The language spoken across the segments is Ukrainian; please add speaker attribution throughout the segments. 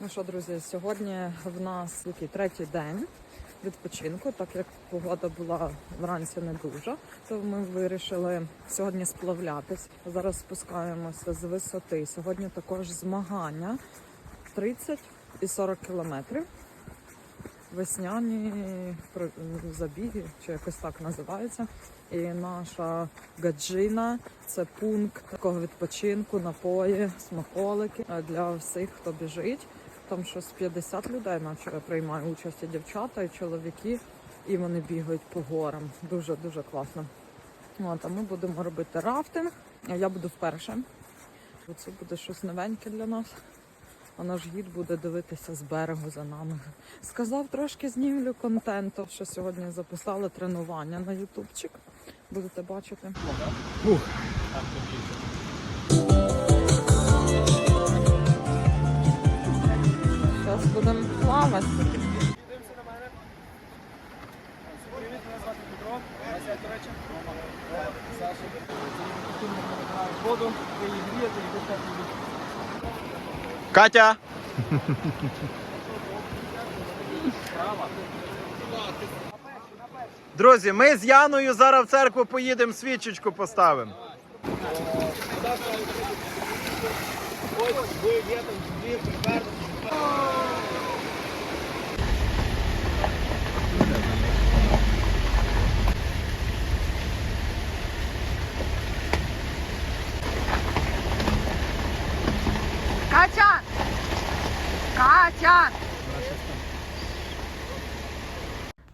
Speaker 1: Ну що, друзі, сьогодні в нас який третій день відпочинку, так як погода була вранці не дуже, то ми вирішили сьогодні сплавлятись. Зараз спускаємося з висоти. Сьогодні також змагання 30 і 40 кілометрів. Весняні забіги, чи якось так називається. І наша гаджина це пункт такого відпочинку, напої, смаколики для всіх, хто біжить. Там щось 50 людей, наче приймає участь і дівчата, і чоловіки, і вони бігають по горам. Дуже дуже класно. От, а ми будемо робити рафтинг. А Я буду вперше. Це буде щось новеньке для нас. А наш гід буде дивитися з берегу за нами. Сказав, трошки знімлю контенту, що сьогодні записали тренування на ютубчик. Будете бачити. Зараз будемо плавати.
Speaker 2: На мене. Привіт,
Speaker 3: Катя! Друзі, ми з Яною зараз в церкву поїдемо, свічечку поставимо.
Speaker 1: Катя! Катя!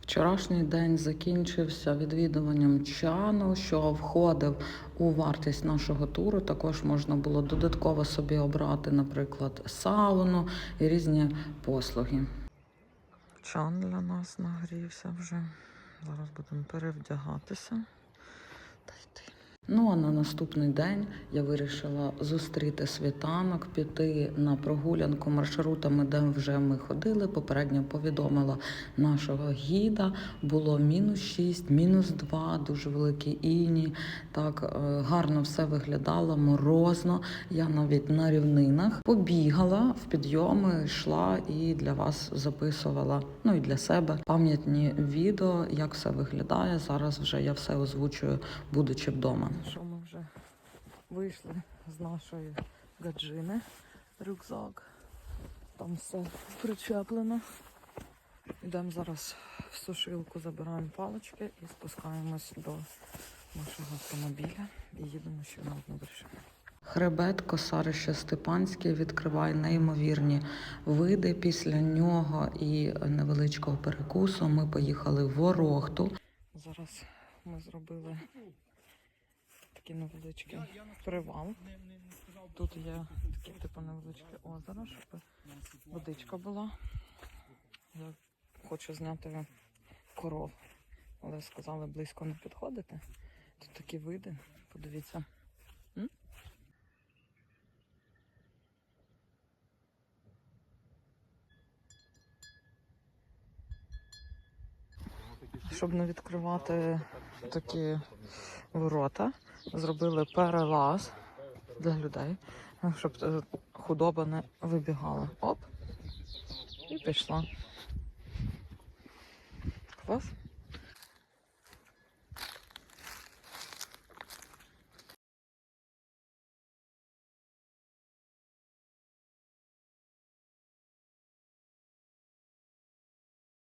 Speaker 1: Вчорашній день закінчився відвідуванням чану, що входив у вартість нашого туру. Також можна було додатково собі обрати, наприклад, сауну і різні послуги. Чан для нас нагрівся вже. Зараз будемо перевдягатися. Ну а на наступний день я вирішила зустріти світанок, піти на прогулянку маршрутами, де вже ми ходили. Попередньо повідомила нашого гіда. Було мінус 6, мінус 2, дуже великі іні. Так е, гарно все виглядало, морозно. Я навіть на рівнинах побігала в підйоми, йшла і для вас записувала. Ну і для себе пам'ятні відео, як все виглядає. Зараз вже я все озвучую, будучи вдома. Що ми вже вийшли з нашої гаджини, рюкзак. Там все причеплено. Йдемо зараз в сушилку, забираємо палички і спускаємось до нашого автомобіля і їдемо ще на одну вершину. Хребет Косарище Степанське відкриває неймовірні види. Після нього і невеличкого перекусу ми поїхали в Ворохту. Зараз ми зробили такий невеличкий привал. Тут є таке типу невеличке озеро, щоб водичка була. Я хочу зняти коров, але сказали близько не підходити. Тут такі види, подивіться. Щоб не відкривати такі ворота, зробили перелаз для людей, щоб е, худоба не вибігала. Оп, і пішла. Клас.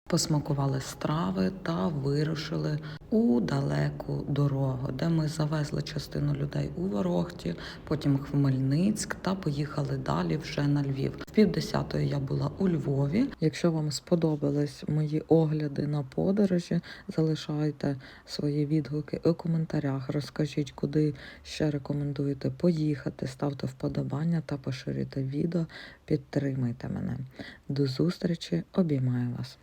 Speaker 1: Посмакували страви та вирушили у далеку дорогу, де ми завезли частину людей у Ворохті, потім Хмельницьк та поїхали далі вже на Львів. В півдесятої я була у Львові. Якщо вам сподобались мої огляди на подорожі, залишайте свої відгуки у коментарях. Розкажіть, куди ще рекомендуєте поїхати. Ставте вподобання та поширюйте відео. Підтримайте мене. До зустрічі, обіймаю вас.